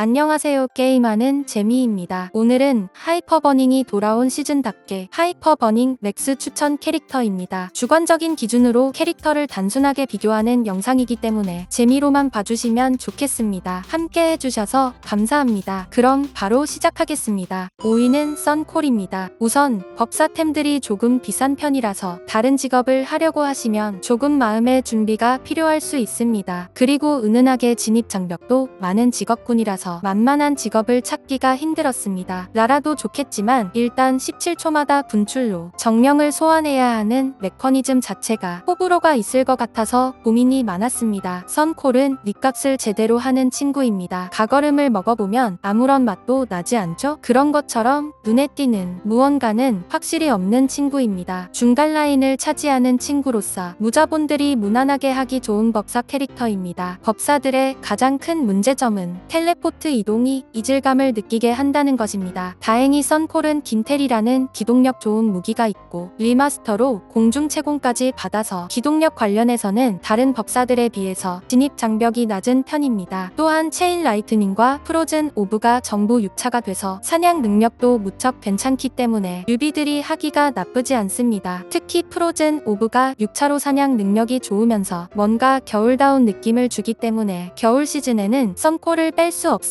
안녕하세요. 게임하는 재미입니다. 오늘은 하이퍼버닝이 돌아온 시즌답게 하이퍼버닝 맥스 추천 캐릭터입니다. 주관적인 기준으로 캐릭터를 단순하게 비교하는 영상이기 때문에 재미로만 봐주시면 좋겠습니다. 함께 해주셔서 감사합니다. 그럼 바로 시작하겠습니다. 5위는 썬콜입니다. 우선 법사템들이 조금 비싼 편이라서 다른 직업을 하려고 하시면 조금 마음의 준비가 필요할 수 있습니다. 그리고 은은하게 진입 장벽도 많은 직업군이라서 만만한 직업을 찾기가 힘들었습니다. 라라도 좋겠지만 일단 17초마다 분출로 정령을 소환해야 하는 메커니즘 자체가 호불호가 있을 것 같아서 고민이 많았습니다. 선콜은 윗값을 제대로 하는 친구입니다. 가거름을 먹어보면 아무런 맛도 나지 않죠? 그런 것처럼 눈에 띄는 무언가는 확실히 없는 친구입니다. 중간 라인을 차지하는 친구로서 무자본들이 무난하게 하기 좋은 법사 캐릭터입니다. 법사들의 가장 큰 문제점은 텔레포트 이동이 이질감을 느끼게 한다는 것입니다. 다행히 썬콜은 긴텔이라는 기동력 좋은 무기가 있고 리마스터로 공중 채공까지 받아서 기동력 관련해서는 다른 법사들에 비해서 진입 장벽이 낮은 편입니다. 또한 체인 라이트닝과 프로즌 오브가 전부 6차가 돼서 사냥 능력도 무척 괜찮기 때문에 유비들이 하기가 나쁘지 않습니다. 특히 프로즌 오브가 6차로 사냥 능력이 좋으면서 뭔가 겨울다운 느낌을 주기 때문에 겨울 시즌에는 썬콜을 뺄 수 없습니다.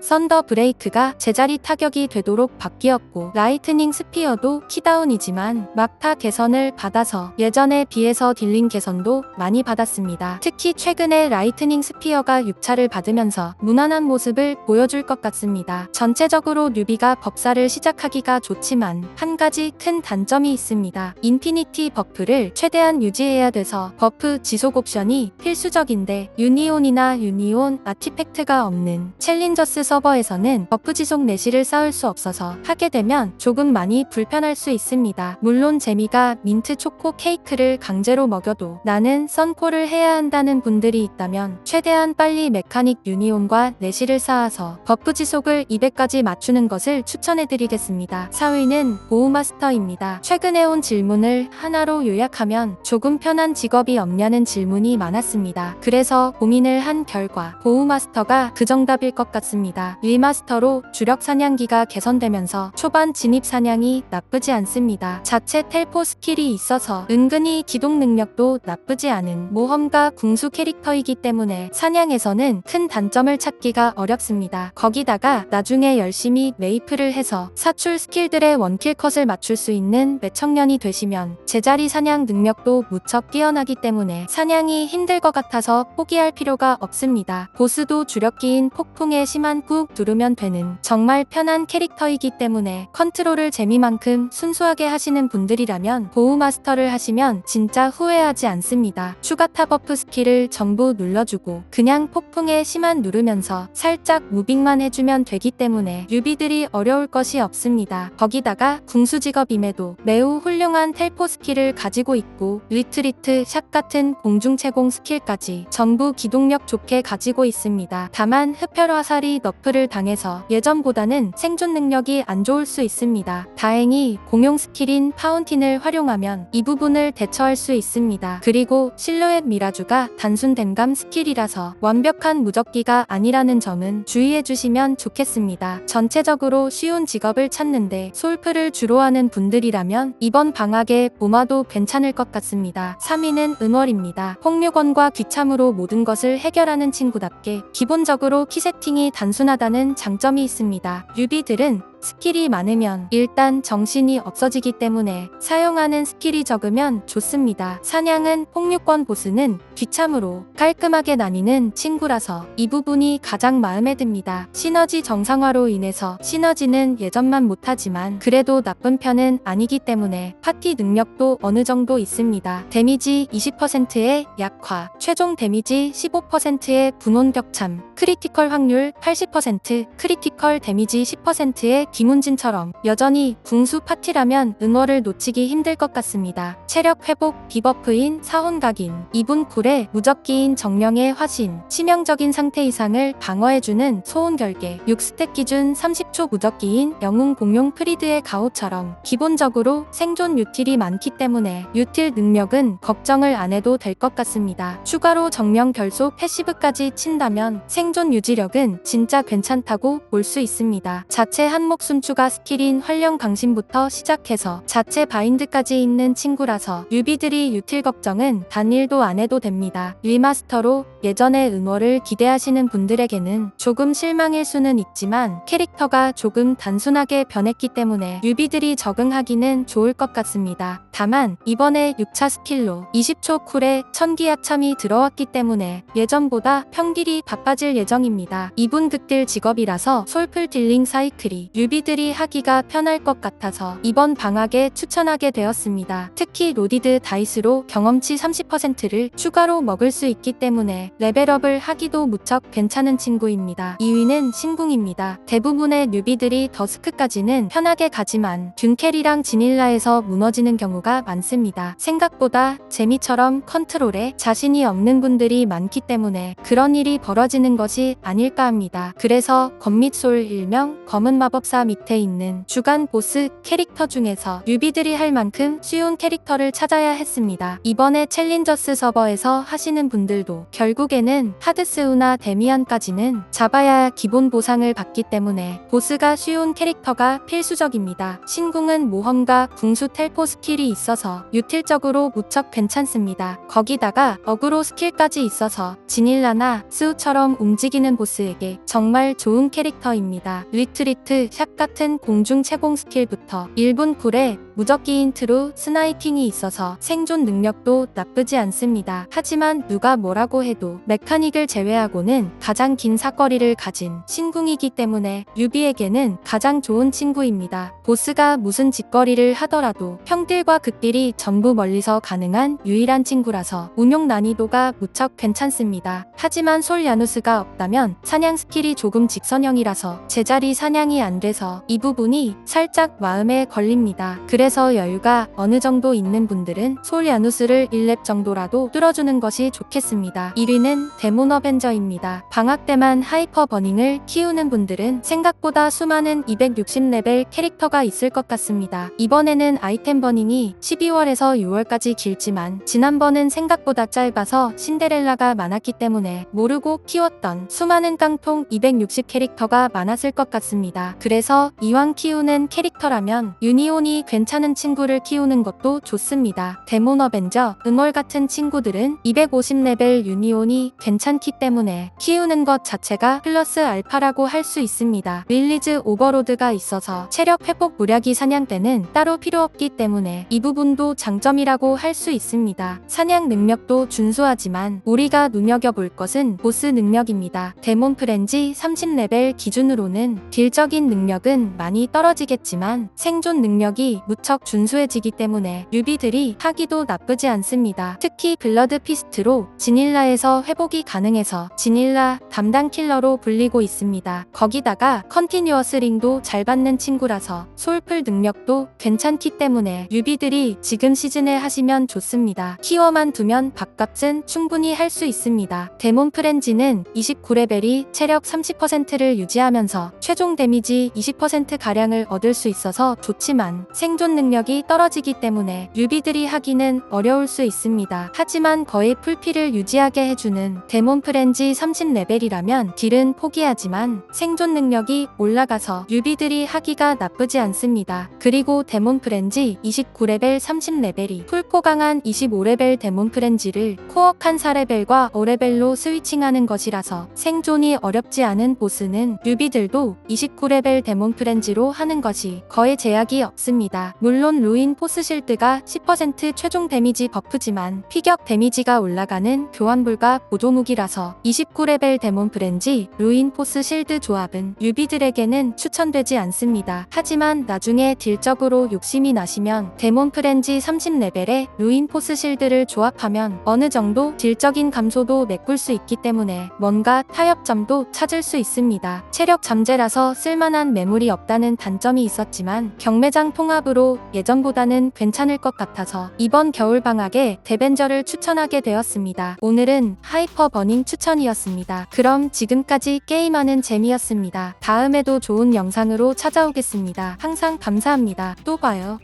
썬더 브레이크가 제자리 타격이 되도록 바뀌었고 라이트닝 스피어도 키다운이지만 막타 개선을 받아서 예전에 비해서 딜링 개선도 많이 받았습니다. 특히 최근에 라이트닝 스피어가 6차를 받으면서 무난한 모습을 보여줄 것 같습니다. 전체적으로 뉴비가 법사를 시작하기가 좋지만 한 가지 큰 단점이 있습니다. 인피니티 버프를 최대한 유지해야 돼서 버프 지속 옵션이 필수적인데 유니온이나 유니온 아티팩트가 없는 챌 린저스 서버에서는 버프 지속 내실을 쌓을 수 없어서 하게 되면 조금 많이 불편할 수 있습니다. 물론 재미가 민트 초코 케이크를 강제로 먹여도 나는 썬콜을 해야 한다는 분들이 있다면 최대한 빨리 메카닉 유니온과 내실을 쌓아서 버프 지속을 200까지 맞추는 것을 추천해드리겠습니다. 4위는 보우마스터입니다. 최근에 온 질문을 하나로 요약하면 조금 편한 직업이 없냐는 질문이 많았습니다. 그래서 고민을 한 결과 보우마스터가 그 정답일 것 같습니다. 리마스터로 주력 사냥기가 개선되면서 초반 진입 사냥이 나쁘지 않습니다. 자체 텔포 스킬이 있어서 은근히 기동 능력도 나쁘지 않은 모험가 궁수 캐릭터이기 때문에 사냥에서는 큰 단점을 찾기가 어렵습니다. 거기다가 나중에 열심히 메이플을 해서 사출 스킬들의 원킬 컷을 맞출 수 있는 매청년이 되시면 제자리 사냥 능력도 무척 뛰어나기 때문에 사냥이 힘들 것 같아서 포기할 필요가 없습니다. 보스도 주력기인 폭풍에 심한 꾹 누르면 되는 정말 편한 캐릭터이기 때문에 컨트롤을 재미만큼 순수하게 하시는 분들이라면 보우마스터를 하시면 진짜 후회하지 않습니다. 추가 타버프 스킬을 전부 눌러주고 그냥 폭풍에 심한 누르면서 살짝 무빙만 해주면 되기 때문에 유비들이 어려울 것이 없습니다. 거기다가 궁수 직업임에도 매우 훌륭한 텔포 스킬을 가지고 있고 리트리트 샷 같은 공중 채공 스킬까지 전부 기동력 좋게 가지고 있습니다. 다만 흡혈 화 살이 너프를 당해서 예전보다는 생존 능력이 안 좋을 수 있습니다. 다행히 공용 스킬인 파운틴을 활용하면 이 부분을 대처할 수 있습니다. 그리고 실루엣 미라주가 단순 댐감 스킬이라서 완벽한 무적기가 아니라는 점은 주의해 주시면 좋겠습니다. 전체적으로 쉬운 직업을 찾는데 솔프를 주로 하는 분들이라면 이번 방학에 보마도 괜찮을 것 같습니다. 3위는 은월입니다. 폭류건과 귀참으로 모든 것을 해결하는 친구답게 기본적으로 키 세팅 이 단순하다는 장점이 있습니다. 유비들은 스킬이 많으면 일단 정신이 없어지기 때문에 사용하는 스킬이 적으면 좋습니다. 사냥은 폭류권 보스는 귀참으로 깔끔하게 나뉘는 친구라서 이 부분이 가장 마음에 듭니다. 시너지 정상화로 인해서 시너지는 예전만 못하지만 그래도 나쁜 편은 아니기 때문에 파티 능력도 어느 정도 있습니다. 데미지 20%의 약화, 최종 데미지 15%의 분온 격참, 크리티컬 확률 80%, 크리티컬 데미지 10%의 김훈진처럼 여전히 궁수 파티라면 응어를 놓치기 힘들 것 같습니다. 체력 회복 디버프인 사혼각인 2분 쿨에 무적기인 정령의 화신 치명적인 상태 이상을 방어해주는 소혼 결계 6스택 기준 30초 무적기인 영웅 공룡 프리드의 가오처럼 기본적으로 생존 유틸이 많기 때문에 유틸 능력은 걱정을 안 해도 될 것 같습니다. 추가로 정령 결속 패시브까지 친다면 생존 유지력은 진짜 괜찮다고 볼 수 있습니다. 자체 한 목숨 추가 스킬인 활령 강신부터 시작해서 자체 바인드까지 있는 친구라서 유비들이 유틸 걱정은 단일도 안 해도 됩니다. 리마스터로 예전의 응어를 기대하시는 분들에게는 조금 실망일 수는 있지만 캐릭터가 조금 단순하게 변했기 때문에 유비들이 적응하기는 좋을 것 같습니다. 다만 이번에 6차 스킬로 20초 쿨에 천기야참이 들어왔기 때문에 예전보다 평딜이 바빠질 예정입니다. 이분 극딜 직업이라서 솔플 딜링 사이클이 유비 들이 하기가 편할 것 같아서 이번 방학에 추천하게 되었습니다. 특히 로디드 다이스로 경험치 30%를 추가로 먹을 수 있기 때문에 레벨업을 하기도 무척 괜찮은 친구입니다. 2위는 신궁입니다. 대부분의 뉴비들이 더스크까지는 편하게 가지만 균캐리랑 지닐라에서 무너지는 경우가 많습니다. 생각보다 재미처럼 컨트롤에 자신이 없는 분들이 많기 때문에 그런 일이 벌어지는 것이 아닐까 합니다. 그래서 검밑솔 일명 검은 마법사 밑에 있는 주간 보스 캐릭터 중에서 뉴비들이 할 만큼 쉬운 캐릭터를 찾아야 했습니다. 이번에 챌린저스 서버에서 하시는 분들도 결국에는 하드스우나 데미안까지는 잡아야 기본 보상을 받기 때문에 보스가 쉬운 캐릭터가 필수적입니다. 신궁은 모험과 궁수 텔포 스킬이 있어서 유틸적으로 무척 괜찮습니다. 거기다가 어그로 스킬까지 있어서 지닐라나 스우처럼 움직이는 보스에게 정말 좋은 캐릭터입니다. 리트리트 샷 같은 공중 채공 스킬부터 1분 쿨에 무적기 인트로 스나이핑이 있어서 생존 능력도 나쁘지 않습니다. 하지만 누가 뭐라고 해도 메카닉을 제외하고는 가장 긴 사거리를 가진 신궁이기 때문에 유비에게는 가장 좋은 친구입니다. 보스가 무슨 짓거리를 하더라도 평딜과 극딜이 전부 멀리서 가능한 유일한 친구라서 운용 난이도가 무척 괜찮습니다. 하지만 솔 야누스가 없다면 사냥 스킬이 조금 직선형이라서 제자리 사냥이 안 돼서 이 부분이 살짝 마음에 걸립니다. 그래서 여유가 어느 정도 있는 분들은 솔 야누스를 1렙 정도라도 뚫어주는 것이 좋겠습니다. 1위는 데몬 어벤져입니다. 방학 때만 하이퍼 버닝을 키우는 분들은 생각보다 수많은 260레벨 캐릭터가 있을 것 같습니다. 이번에는 아이템 버닝이 12월에서 6월까지 길지만 지난번은 생각보다 짧아서 신데렐라가 많았기 때문에 모르고 키웠던 수많은 깡통 260 캐릭터가 많았을 것 같습니다. 그래서 이왕 키우는 캐릭터라면 유니온이 괜찮은 친구를 키우는 것도 좋습니다. 데몬 어벤져, 응월 같은 친구들은 250레벨 유니온이 괜찮기 때문에 키우는 것 자체가 플러스 알파라고 할 수 있습니다. 릴리즈 오버로드가 있어서 체력 회복 무략이 사냥 때는 따로 필요 없기 때문에 이 부분도 장점이라고 할 수 있습니다. 사냥 능력도 준수하지만 우리가 눈여겨볼 것은 보스 능력입니다. 데몬 프렌지 30레벨 기준으로는 딜적인 능력 은 많이 떨어지겠지만 생존 능력이 무척 준수해지기 때문에 뉴비들이 하기도 나쁘지 않습니다. 특히 블러드 피스트로 지닐라에서 회복이 가능해서 지닐라 담당 킬러로 불리고 있습니다. 거기다가 컨티뉴어스 링도 잘 받는 친구라서 솔플 능력도 괜찮기 때문에 뉴비들이 지금 시즌에 하시면 좋습니다. 키워만 두면 밥값은 충분히 할 수 있습니다. 데몬 프렌지는 29레벨이 체력 30%를 유지하면서 최종 데미지 20%가량을 얻을 수 있어서 좋지만 생존 능력이 떨어지기 때문에 뉴비들이 하기는 어려울 수 있습니다. 하지만 거의 풀피를 유지하게 해주는 데몬 프렌지 30레벨이라면 딜은 포기하지만 생존 능력이 올라가서 뉴비들이 하기가 나쁘지 않습니다. 그리고 데몬 프렌지 29레벨 30레벨이 풀코 강한 25레벨 데몬 프렌지를 코어 칸 4레벨과 5레벨로 스위칭하는 것이라서 생존이 어렵지 않은 보스는 뉴비들도 29레벨 데몬 프렌지로 하는 것이 거의 제약이 없습니다. 물론 루인 포스 실드가 10% 최종 데미지 버프지만 피격 데미지가 올라가는 교환 불가 보조무기라서 29레벨 데몬 프렌지 루인 포스 실드 조합은 유비들에게는 추천되지 않습니다. 하지만 나중에 딜적으로 욕심이 나시면 데몬 프렌지 30레벨에 루인 포스 실드를 조합하면 어느 정도 딜적인 감소도 메꿀 수 있기 때문에 뭔가 타협점도 찾을 수 있습니다. 체력 잠재라서 쓸만한 매물이 없다는 단점이 있었지만 경매장 통합으로 예전보다는 괜찮을 것 같아서 이번 겨울방학에 데벤저를 추천하게 되었습니다. 오늘은 하이퍼 버닝 추천이었습니다. 그럼 지금까지 게임하는 재미였습니다. 다음에도 좋은 영상으로 찾아오겠습니다. 항상 감사합니다. 또 봐요.